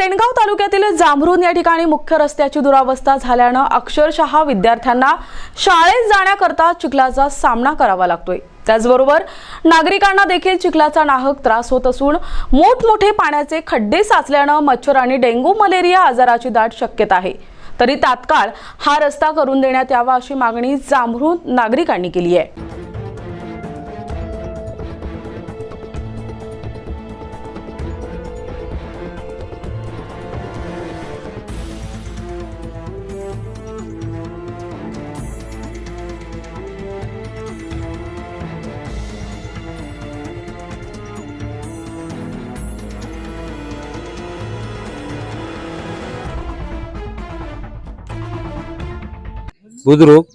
तालुक्यातील जांभरून या ठिकाणी मुख्य रस्त्याची दुरावस्था झाल्यानं अक्षरशः विद्यार्थ्यांना शाळेत जाण्याकरता चिखलाचा सामना करावा लागतोय. त्याचबरोबर नागरिकांना देखील चिखलाचा नाहक त्रास होत असून मोठमोठे पाण्याचे खड्डे साचल्यानं मच्छर आणि डेंग्यू मलेरिया आजाराची दाट शक्यता आहे. तरी तात्काळ हा रस्ता करून देण्यात यावा अशी मागणी जांभरून नागरिकांनी केली आहे. बुद्रुक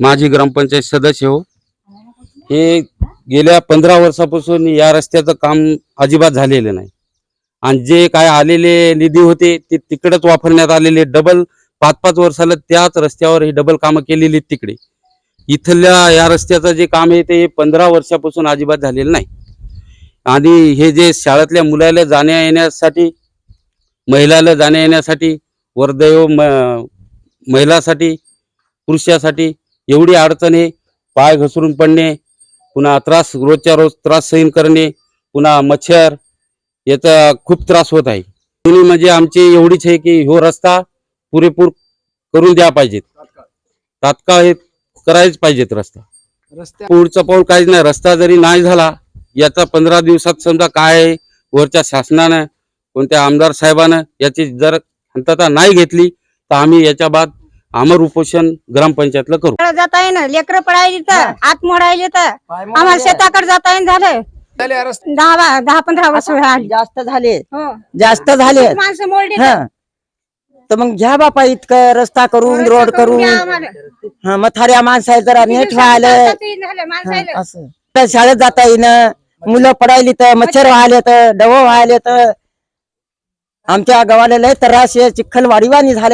माजी ग्रामपंचायत सदस्य हो. हे गेल्या पंधरा वर्षापासून या रस्त्याचं काम अजिबात झालेलं नाही. आणि जे काय आलेले निधी होते ते तिकडेच वापरण्यात आलेले. डबल पाच पाच वर्षाला त्याच रस्त्यावर ही डबल कामं केलेली तिकडे. इथल्या या रस्त्याचं जे काम आहे ते पंधरा वर्षापासून अजिबात झालेलं नाही. आणि हे जे शाळेतल्या मुलाला जाण्या येण्यासाठी महिलाला जाण्या येण्यासाठी वर्दैव म- महिलासाठी पुरुषासाठी एवढी अडचण आहे. पाय घसरून पडणे पुन्हा त्रास रोजच्या रोज त्रास सहन करणे पुन्हा मच्छर याचा खूप त्रास होत आहे. दोन्ही म्हणजे आमची एवढीच आहे की हो रस्ता पुरेपूर करून द्या पाहिजेत. तात्काळ हे करायच पाहिजेत रस्ता. रस्त्या पुढचं पाऊल काहीच नाही. रस्ता जरी नाही झाला याचा पंधरा दिवसात समजा काय आहे, वरच्या शासनानं कोणत्या आमदार साहेबानं याची जर शांतता नाही घेतली तर आम्ही याच्या बाद आमर उपोषण ग्रामपंचायतला करू. जाता येईन लेकरं पडायली तर हात मोडायले तर. आम्हाला शेताकडे जाता येईन झालं. दहा दहा पंधरा वर्ष झाली. जास्त झाले. हो. जास्त झाले. माणसं मोडली हा. तर. मग घ्या बापा इतकं रस्ता करून रोड करून. द्या आम्हाला. हा, म्हाताऱ्या माणसाला जरा नीट व्हायला. जाता येईन झालं माणसाला. हा, असं. तर शाळेत जाता येईन. मुलं पडायली तर मच्छर व्हायले तर डवं व्हायले तर. आमच्या गावाला लय त्रास आहे. चिखल वाडीवानी झाले